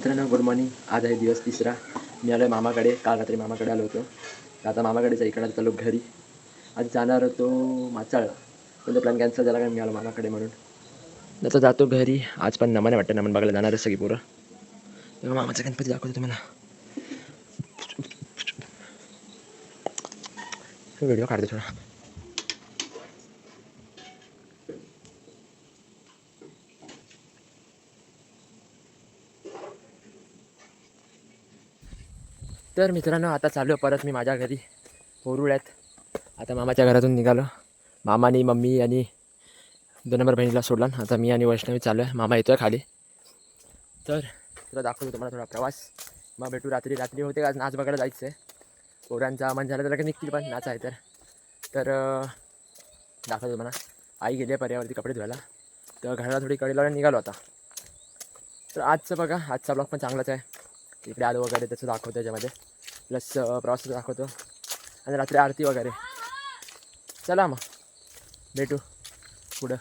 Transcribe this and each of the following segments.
मित्रांनो good morning आज आहे दिवस तिसरा. मी आलो आहे मामाकडे. काल रात्री मामाकडे आलो होतो. आता मामाकडेच इकडे चालू घरी. आज जाणार होतो माचाळ. पण तो प्लॅन कॅन्सल झाला काय मी आलो मामाकडे म्हणून. आता जातो घरी. आज पण नमन वाटतं. नमन बघायला जाणार आहे सगळी पोरं. तेव्हा मामाचा गणपती दाखवतो तुम्हाला. व्हिडिओ काढतो थोडा. तर मित्रांनो आता चालू आहे परत मी माझ्या घरी. पोरुळ्यात आता मामाच्या घरातून निघालो. मामानी मम्मी आणि दोन नंबर बहिणीला सोडला. आता मी आणि वैष्णवी चालू आहे मामा येतोय खाली. तर तुला दाखवतो तुम्हाला थोडा प्रवास. मग भेटू रात्री. रात्री होते का? आज नाच बघायला जायचं आहे पोरांचा मन झालं तर लगेच निघतील पण नाच आहे तर. तर दाखवतो तुम्हाला. आई गेली आहे पर्यावरती कपडे धुवायला. तर घराला थोडी कडे लावून निघालो आता. तर आजचं बघा. आजचा ब्लॉग पण चांगलाच आहे. इकडे आलो वगैरे त्याचं दाखवतो त्याच्यामध्ये. प्लस प्रवासाचा दाखवतो आणि रात्री आरती वगैरे चला मग भेटू पुढं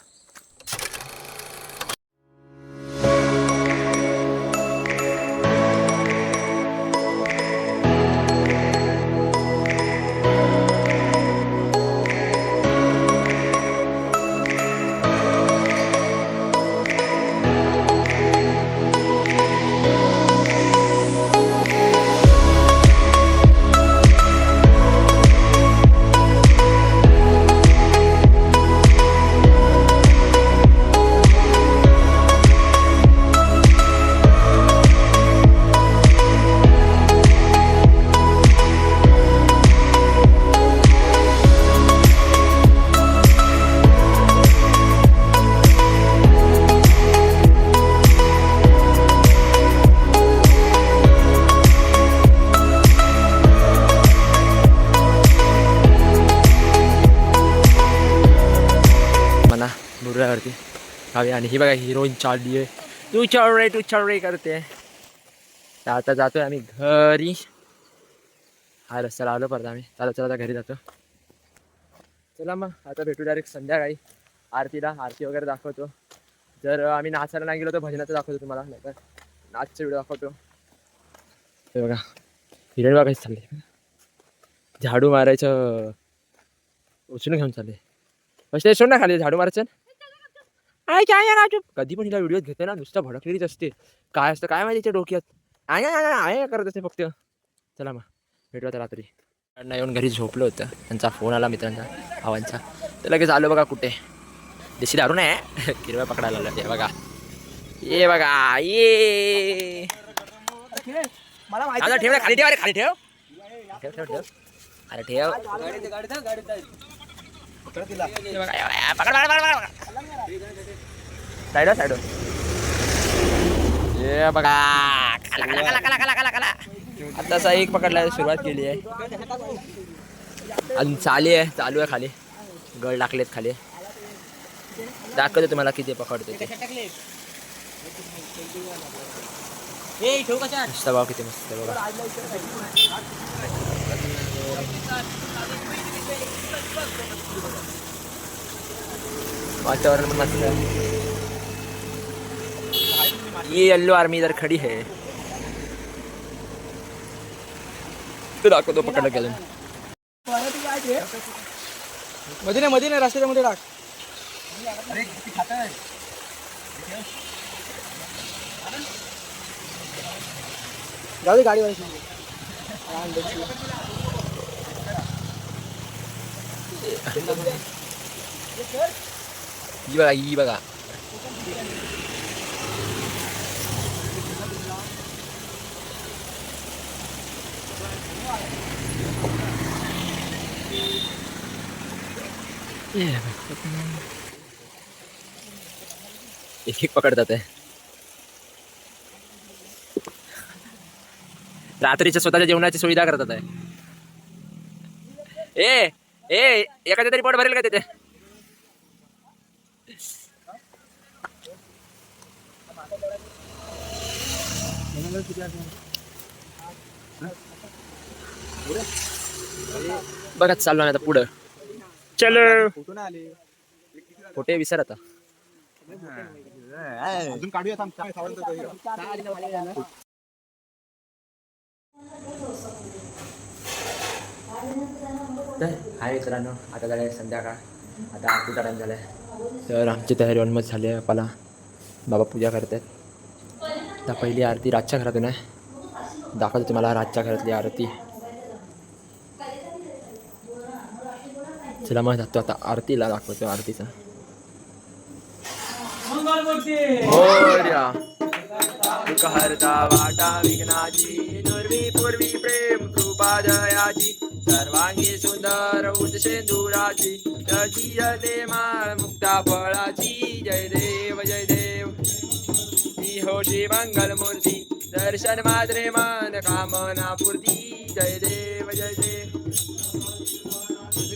खावी आणि ही बघा हिरोईन चालली आहे. तू चल रे तू चल रे करते. तर आता जातोय आम्ही घरी. हा रस्त्याला आलो परत आम्ही. चला चला आता घरी जातो. चला मग आता भेटू डायरेक्ट संध्याकाळी. आरतीला आरती वगैरे दाखवतो. जर आम्ही नाचायला नाही गेलो तर भजनाचं दाखवतो तुम्हाला नाही तर नाचचा व्हिडिओ दाखवतो. ते बघा हिरण बघायचं चालले. झाडू मारायचं उचलून घेऊन चालले. फस्ट सोड ना खाली झाडू मारायचं. आय काय या राजू कधी पण हिला व्हिडिओ घेते ना नुसतं भडकलेलीच असते. काय असतं काय माहिती डोक्यात? आय आय आय करत असते फक्त. चला मग भेटू आता रात्री. त्यांना येऊन घरी झोपलं होतं. त्यांचा फोन आला मित्रांचा भावांचा. तर लगेच आलो बघा कुठे. देशी दारू नाही किरवा पकडायला आलं. ते बघा. ये बघा ये. मला ठेव खाली ठेव अरे खाली ठेव. ठेव ठेव ठेव. अरे ठेव. साईड हो, साईड हो. ये बघा. कला कला कला कला आताचा एक पकडला सुरुवात केली आहे. अजून चाली आहे चालू आहे खाली. गळ टाकलेत खाली. दाखवतो तुम्हाला किती पकडतो ते. मस्त भाव किती मस्त बघा. वातावरण मस्त आहे ये येल्लो आर्मी इधर खड़ी है। तो दाखवतो पकडलं की अजून मध्ये नाही मध्ये नाही रस्त्याच्या मध्ये टाक जाऊ दे गाडी वाईस ही बघा ही बघा एक एक पकडतात आहे रात्रीच्या स्वतःच्या जेवणाची सुविधा करतात आहे ए ए एखाद्या तरी पोट भरेल का तिथे? बघा चाललो ना आता पुढं. चलो. फोटे विसर आता. अजून काढूया तर हाय मित्रांनो आता झालं संध्याकाळ. आता आरतीचा टाईम झाला आहे तर आमची तयारी ऑलमोस्ट झाली आहे. बापाला बाबा पूजा करतात. आता पहिली आरती रातच्या घरातून आहे. दाखवतो तुम्हाला रातच्या घरातली आरती. चला मग जातो आता आरतीला दाखवतो आरतीचा. मोर्या. दुःख हरता वाटा विघ्नाची. पूर्वी प्रेम उपादयाची सर्वांगी सुंदर उद सिंदुराची जची माळ मुक्ता फळाची. जय देव जय देव. ती होती मंगल मूर्ती दर्शन मात्रे मन कामना पूर्ती. जय देव जय देव.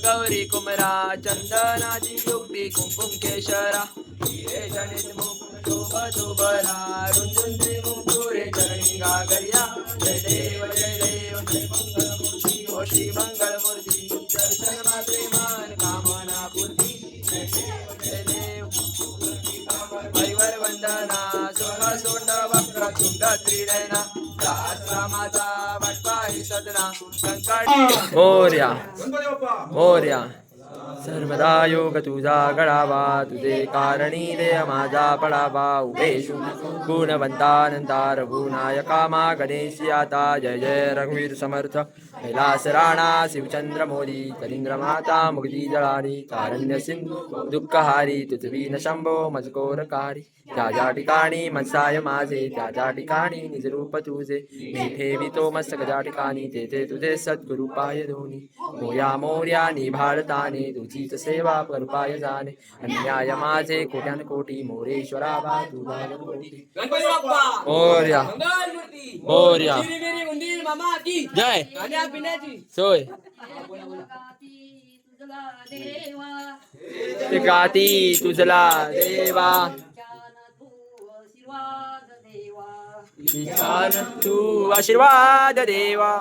गौरी कुमरा चंदनाची युक्ती कुंकुम केशरा. हिरे जनित मुकुट शोभत उभरा रुंजुंद्री मुकुरे. मोर्या मोर्या सर्वदा योग तुझा गळावा तुझे कारणी दे माझा पडावा उभेशु गुणवंतानंदा रघुनायका मा गणेश आता जय जय रघुवीर समर्थ कैलास राणा शिवचंद्र मोरी कलिंद्र माता मुक्ती जळारी कारण्य सिंधू दुःखहारी तुझवी न शंभो मजकोरकारी। त्या ज्या ठिकाणी मनसाय माझे त्या ज्या ठिकाणी निजरूप तुझे। मी ठेवितो मस्तक ज्या ठिकाणी तेथे तुझे सद्गुरु पाय धोनी। मोया मोर्या निभाळताने तुझीच सेवा करुपाय जाणे अन्याय माझे कोट्यान कोटी मोरेश्वरा मोर्या मोर्या जय। सोय। गाती तुझला देवा। तू आशीर्वाद देवा।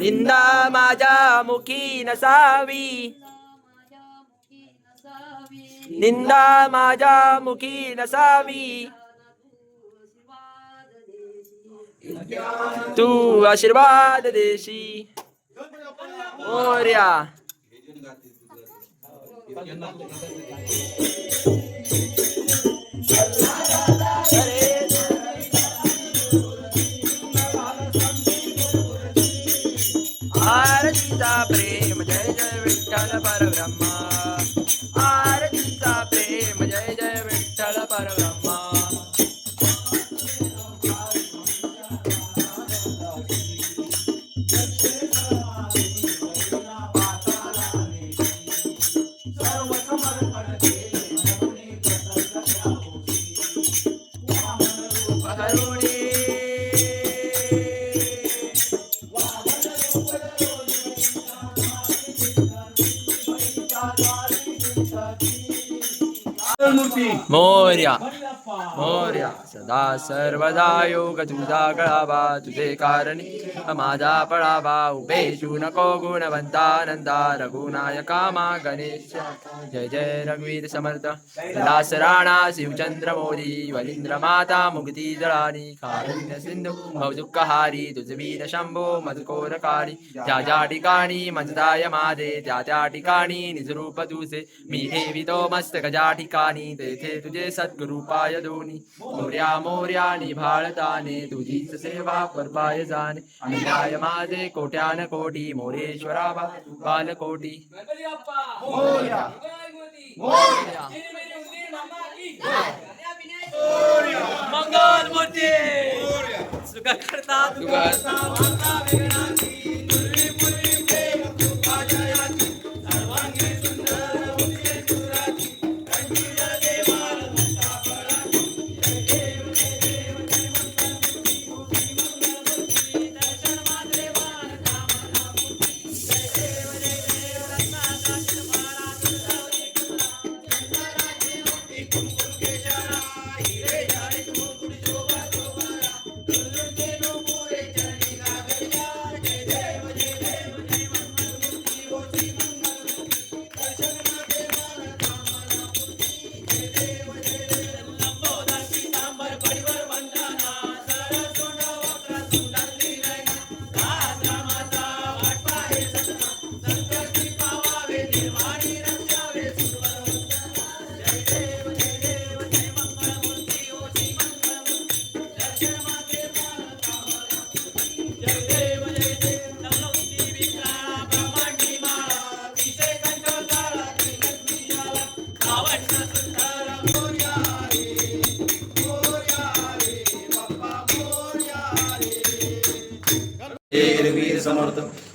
निंदा माझ्या मुखी नसावी निंदा माझ्या मुखी नसावी तू आशीर्वाद देशी. मोर्या. मोर्या मोर्या सदा सर्वदा योग तुझा कळावा तुझे कारणी माझा पळावा. उपेशू नको गुणवंतानंदा रघुनायका मा गणेश. जय जय रघुवीर समर्थ. दास राणा शिवचंद्र मोदी वलिंद्र माता मुक्ती जळानी कारुण्य सिंधू भवदुःखहारी तुझवीर शंभो मधुकोरकारी. ज्या ज्या ठिकाणी मजदाय मादे त्या त्या ठिकाणी निजरूप तुझे मी ठेवितो मस्तक ज्या ठिकाणी तेथे तुझे सद्गुरुपाय दोनी मोर्या मोर्या निभाळताने तुझीच सेवा परपाय जाणे अन्याय माझे कोट्यान कोटी मोरेश्वरा बालकोटी मोर्या। मंगल मोर्या। सुख करता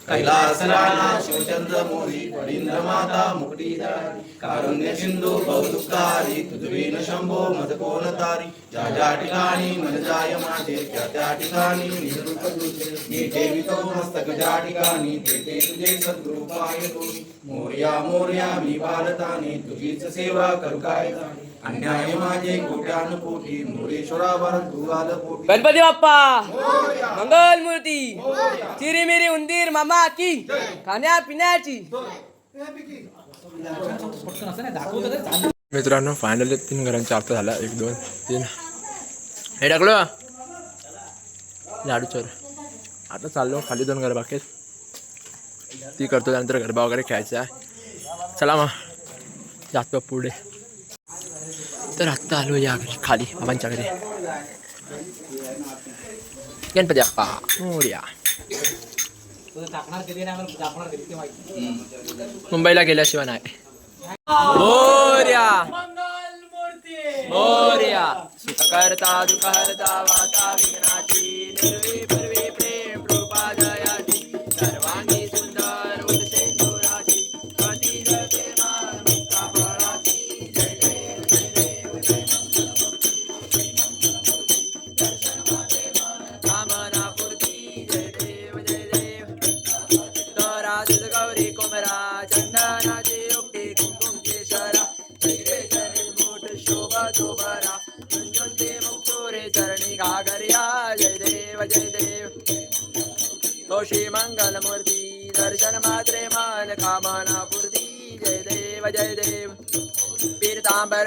समर्थ कैलास राणा शिवचंद्र मोरी पडिंद्र माता मुक्ती कारुण्य सिंधू बहुदुःखारी तुझवीन शंभो मद कोण तारी ज्या ज्या ठिकाणी मन जाय माझे त्या त्या ठिकाणी निरूप तुझे. मी ठेवितो मस्तक ज्या ठिकाणी ते ते तुझे सद्गुरु पाय मोर्या मोर्या मी बालताने तुझीच सेवा करू काय जाणे. अन्याय माझे कोट्यान कोटी मोरेश्वरावर तू आल पोटी गणपती बाप्पा! मंगल मूर्ती चिरी मिरी उंदीर मामा की! खाण्या पिण्याची! मित्रांनो फायनली तीन घरांची अर्थ झाला. एक दोन तीन. हे टाकलो झाडू चोर. आता चाललो खाली दोन घर बाकी. ती करतो त्यानंतर गरबा वगैरे खेळायचा चला मग. जातो पुढे. तर आत्ता आलो या घरी खाली बाबांच्या घरी. गणपती अप्पा मोरया. मुंबईला गेल्याशिवाय नाही. मोर्या. मोर्या. सुखकर्ता करता वाता विघ्नाची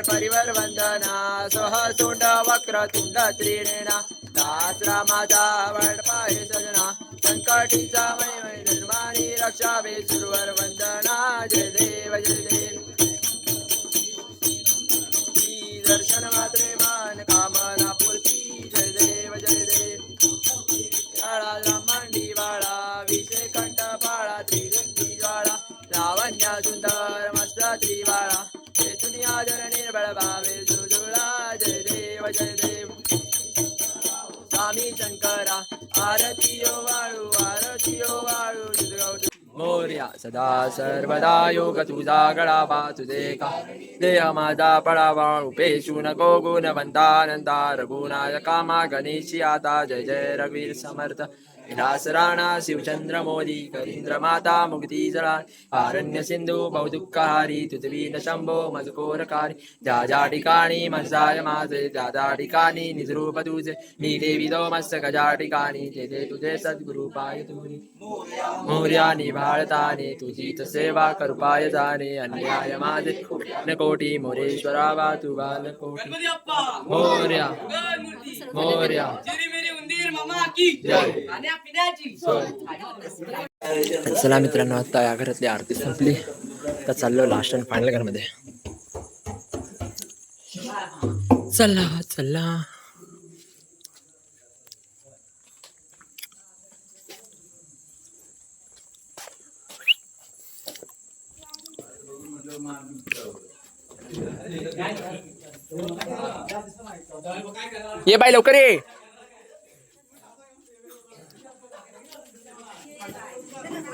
पीरतांबर परिवर वंदना. सोह वक्र तुंड त्रिणेना दास रामाचा वडपाय सजना. संकटीचा वै निर्माणी रक्षावे सुरवर वंदना. जय देव जय देव. शंकरा आरती ओ वाळू आरती ओ वाळू मोर्या सदा सर्वदा योग तुझा गळा वाचुदे का देह माझा पडावा उपेशू नको गुणवंतानंदा। रघुनायका मा गणेशी आता जय जय रवीर समर्थ। विलास राणा शिवचंद्र मोदी करींद्र माता मुक्ती जळा आरण्य सिंधू बहुदुःखहारी तुझवीन शंभो मजकोरकारी ज्या ज्या ठिकाणी मजाय माझे त्या त्या ठिकाणी निजरूप तुझे मी देवी दो मस्तक ज्या ठिकाणी तेथे तुझे सद्गुरु पाय तुझी। मोर्या निभाळताने तुझीच सेवा करुपाय जाणे अन्याय माझे न कोटी मोरेश्वरा वा तू बाल कोटी मोर्या मोर्या। चला मित्रांनो आता या घरातली आरती संपली. तर चाललो लास्ट अँड फायनल घरमध्ये. चला चला. ये बाई लवकर ये.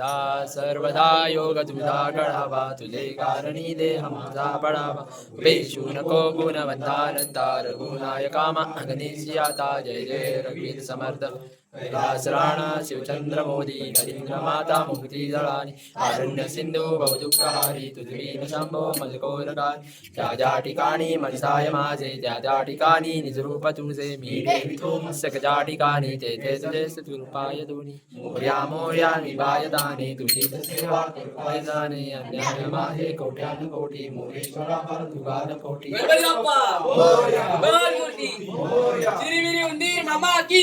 सदा सर्वदा योग तुझा गळावा तुझे कारणी देह माझा पडावा उपेशू नको गुणवंता नंता रघुनायकामा गणेश आता जय जय रघुवीर समर्थ. कैलास राणा शिवचंद्र मोदी नरेंद्र माता मुक्ती जळानी आरण्य सिंधू बहुदुःखहारी तुझवी शंभो मजकोरकार ज्या ज्या ठिकाणी मनसाय माझे त्या त्या ठिकाणी निजरूप तुझे मी मस्तक ज्या ठिकाणी तेथे तुझे सतुरूपाय दोन्ही मोर्या मोर्या निभाय दाने तुझी सेवा कृपाय जाणे अन्याय माझे कोट्यान कोटी मोरेश्वरा पर तुगान कोटी. उंदीर मामा की.